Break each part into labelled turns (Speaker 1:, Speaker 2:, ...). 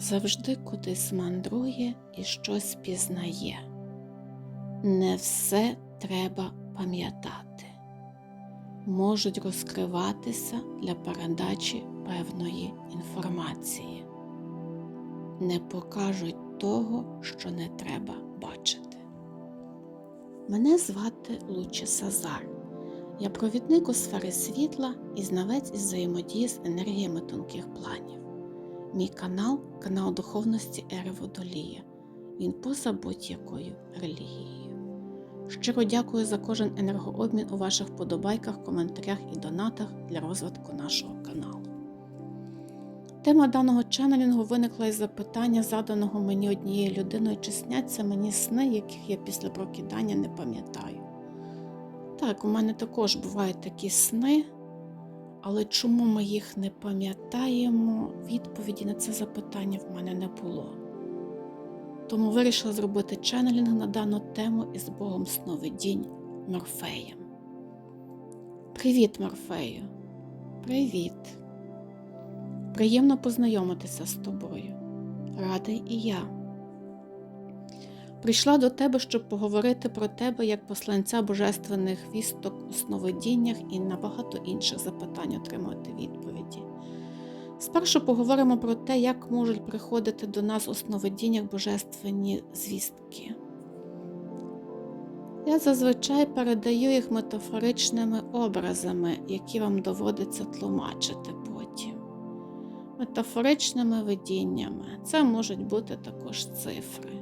Speaker 1: завжди кудись мандрує і щось пізнає. Не все треба пам'ятати. Можуть розкриватися для передачі певної інформації. Не покажуть того, що не треба бачити. Мене звати Лучі Сазар. Я провідник у сфері світла і знавець із взаємодії з енергіями тонких планів. Мій канал канал духовності Ери Водолія. Він поза будь-якою релігією. Щиро дякую за кожен енергообмін у ваших вподобайках, коментарях і донатах для розвитку нашого каналу. Тема даного ченнелінгу виникла із запитання, заданого мені однією людиною, чи сняться мені сни, яких я після прокидання не пам'ятаю. Так, у мене також бувають такі сни, але чому ми їх не пам'ятаємо, відповіді на це запитання в мене не було. Тому вирішила зробити ченнелінг на дану тему із Богом сновидінь Морфеєм. Привіт, Морфею! Привіт! Приємно познайомитися з тобою. Радий і я. Прийшла до тебе, щоб поговорити про тебе як посланця божественних вісток у сновидіннях і на багато інших запитань отримати відповіді. Спершу поговоримо про те, як можуть приходити до нас у сновидіннях божественні звістки. Я зазвичай передаю їх метафоричними образами, які вам доводиться тлумачити потім. Метафоричними видіннями це можуть бути також цифри.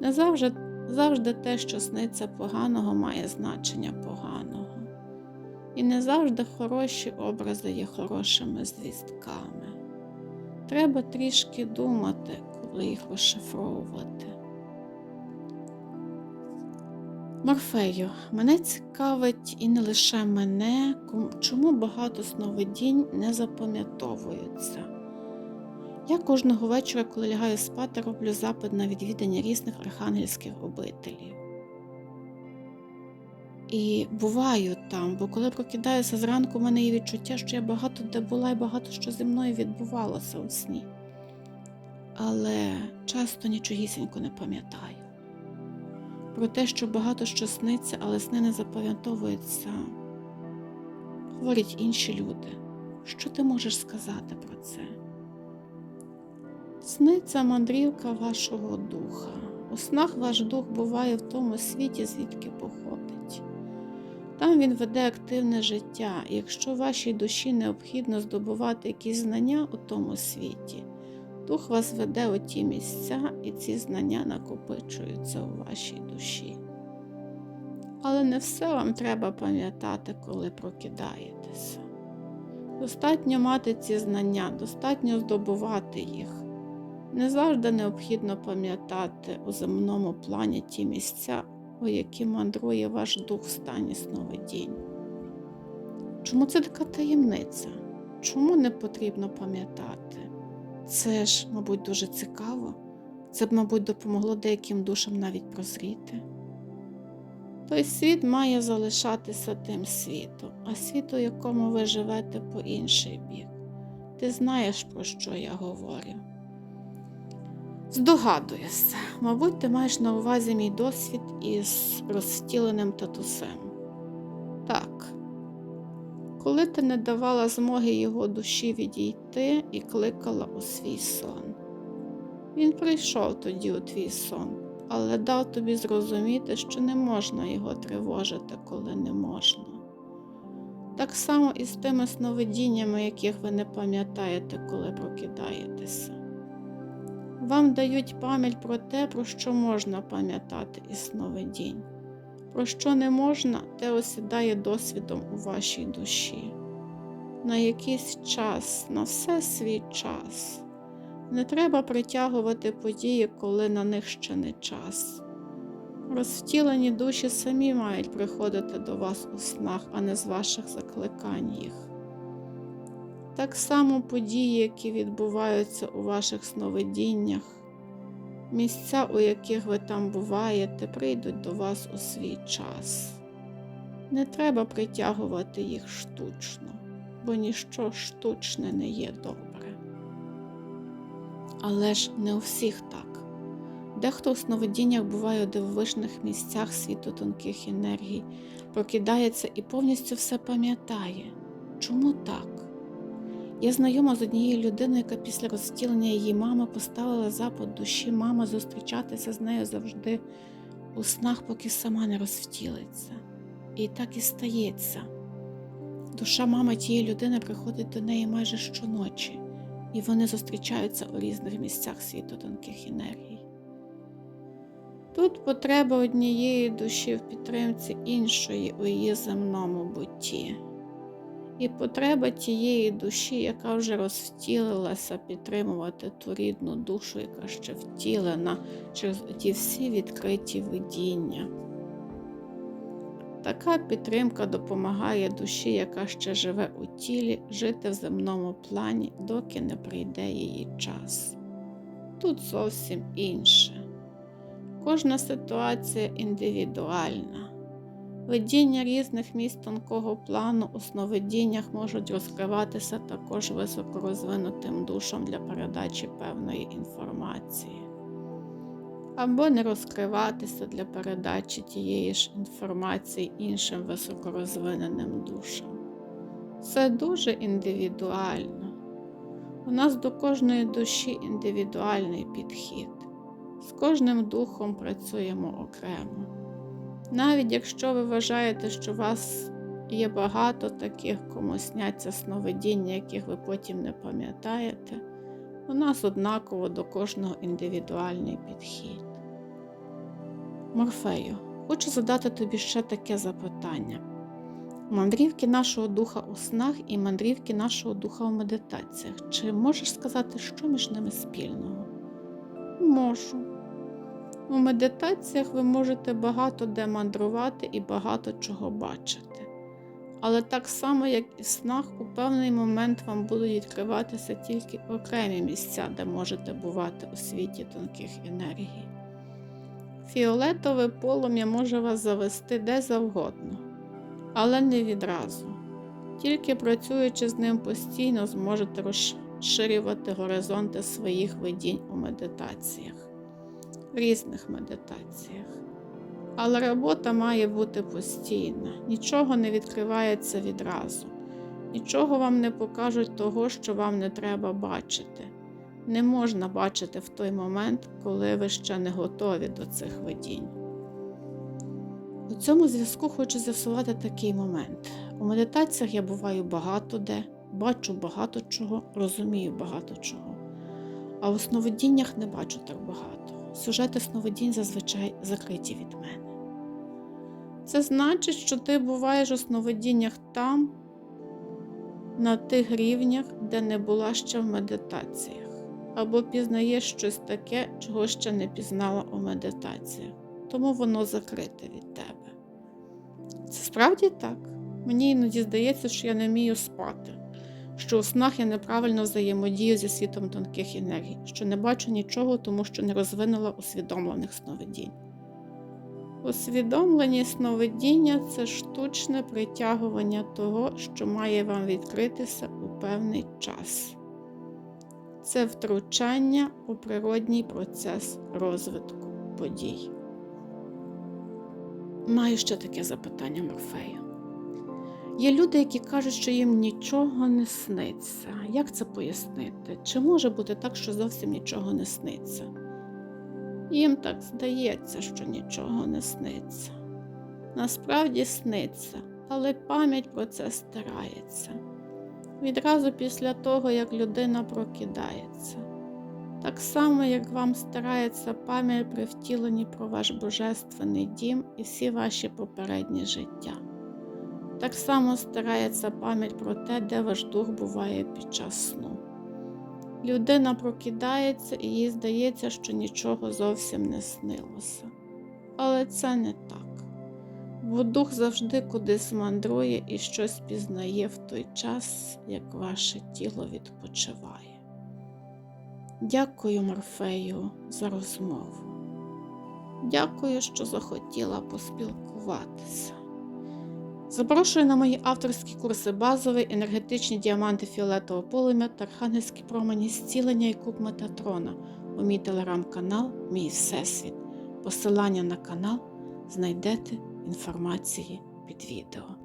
Speaker 1: Не завжди, завжди те, що сниться поганого, має значення поганого. І не завжди хороші образи є хорошими звістками. Треба трішки думати, коли їх розшифровувати. Морфею, мене цікавить і не лише мене, чому багато сновидінь не запам'ятовуються. Я кожного вечора, коли лягаю спати, роблю запит на відвідання різних архангельських обителів. І буваю там, бо коли прокидаюся зранку, у мене є відчуття, що я багато де була і багато що зі мною відбувалося у сні. Але часто нічогісінько не пам'ятаю. Про те, що багато що сниться, але сни не запам'ятовуються, говорять інші люди. Що ти можеш сказати про це? Сни це мандрівка вашого духа. У снах ваш дух буває в тому світі, звідки походить. Там він веде активне життя, якщо вашій душі необхідно здобувати якісь знання у тому світі, дух вас веде у ті місця, і ці знання накопичуються у вашій душі. Але не все вам треба пам'ятати, коли прокидаєтеся. Достатньо мати ці знання, достатньо здобувати їх. Не завжди необхідно пам'ятати у земному плані ті місця, у які мандрує ваш дух в стані сновидінь. Чому це така таємниця? Чому не потрібно пам'ятати? Це ж, мабуть, дуже цікаво. Це б, мабуть, допомогло деяким душам навіть прозріти. Той світ має залишатися тим світом, а світ, у якому ви живете по інший бік. Ти знаєш, про що я говорю. Здогадуєшся, мабуть, ти маєш на увазі мій досвід із розстіленим татусем. Так, коли ти не давала змоги його душі відійти і кликала у свій сон. Він прийшов тоді у твій сон, але дав тобі зрозуміти, що не можна його тривожити, коли не можна. Так само і з тими сновидіннями, яких ви не пам'ятаєте, коли прокидаєтеся. Вам дають пам'ять про те, про що можна пам'ятати із сновидінь. Про що не можна, те осідає досвідом у вашій душі. На якийсь час, на все свій час. Не треба притягувати події, коли на них ще не час. Розвтілені душі самі мають приходити до вас у снах, а не з ваших закликань їх. Так само події, які відбуваються у ваших сновидіннях, місця, у яких ви там буваєте, прийдуть до вас у свій час. Не треба притягувати їх штучно, бо ніщо штучне не є добре. Але ж не у всіх так. Дехто у сновидіннях буває у дивовижних місцях світу тонких енергій, прокидається і повністю все пам'ятає. Чому так? Я знайома з однією людиною, яка після розтілення її мами поставила запит душі мама зустрічатися з нею завжди у снах, поки сама не розвтілиться. І так і стається. Душа мами тієї людини приходить до неї майже щоночі, і вони зустрічаються у різних місцях світу тонких енергій. Тут потреба однієї душі в підтримці іншої у її земному бутті, і потреба тієї душі, яка вже розвтілилася, підтримувати ту рідну душу, яка ще втілена через ті всі відкриті видіння. Така підтримка допомагає душі, яка ще живе у тілі, жити в земному плані, доки не прийде її час. Тут зовсім інше. Кожна ситуація індивідуальна. Видіння різних місць тонкого плану у сновидіннях можуть розкриватися також високорозвинутим душам для передачі певної інформації, або не розкриватися для передачі тієї ж інформації іншим високорозвиненим душам. Це дуже індивідуально. У нас до кожної душі індивідуальний підхід. З кожним духом працюємо окремо. Навіть якщо ви вважаєте, що у вас є багато таких, кому сняться сновидіння, яких ви потім не пам'ятаєте, у нас однаково до кожного індивідуальний підхід. Морфею, хочу задати тобі ще таке запитання. Мандрівки нашого духа у снах і мандрівки нашого духа у медитаціях. Чи можеш сказати, що між ними спільного? Можу. У медитаціях ви можете багато де мандрувати і багато чого бачити. Але так само, як і в снах, у певний момент вам будуть відкриватися тільки окремі місця, де можете бувати у світі тонких енергій. Фіолетове полум'я може вас завести де завгодно, але не відразу. Тільки працюючи з ним постійно, зможете розширювати горизонти своїх видінь у медитаціях різних медитаціях. Але робота має бути постійна, нічого не відкривається відразу, нічого вам не покажуть того, що вам не треба бачити. Не можна бачити в той момент, коли ви ще не готові до цих видінь. У цьому зв'язку хочу з'ясувати такий момент. У медитаціях я буваю багато де, бачу багато чого, розумію багато чого. А у сновидіннях не бачу так багато сюжети сновидінь зазвичай закриті від мене. Це значить, що ти буваєш у сновидіннях там, на тих рівнях, де не була ще в медитаціях, або пізнаєш щось таке, чого ще не пізнала у медитаціях, тому воно закрите від тебе. Це справді так. Мені іноді здається, що я не вмію спати що у снах я неправильно взаємодію зі світом тонких енергій, що не бачу нічого, тому що не розвинула усвідомлених сновидінь. Усвідомлені сновидіння це штучне притягування того, що має вам відкритися у певний час. Це втручання у природній процес розвитку подій. Маю ще таке запитання Морфею. Є люди, які кажуть, що їм нічого не сниться. Як це пояснити? Чи може бути так, що зовсім нічого не сниться? Їм так здається, що нічого не сниться. Насправді сниться, але пам'ять про це стирається. Відразу після того, як людина прокидається. Так само, як вам стирається пам'ять при втіленні про ваш божественний дім і всі ваші попередні життя. Так само старається пам'ять про те, де ваш дух буває під час сну. Людина прокидається і їй здається, що нічого зовсім не снилося. Але це не так, бо дух завжди кудись мандрує і щось пізнає в той час, як ваше тіло відпочиває. Дякую, Морфею, за розмову. Дякую, що захотіла поспілкуватися. Запрошую на мої авторські курси базовий, енергетичні діаманти фіолетового полум'я та архангельські промені зцілення і куб Метатрона у мій телеграм-канал Мій Всесвіт. Посилання на канал знайдете в інформації під відео.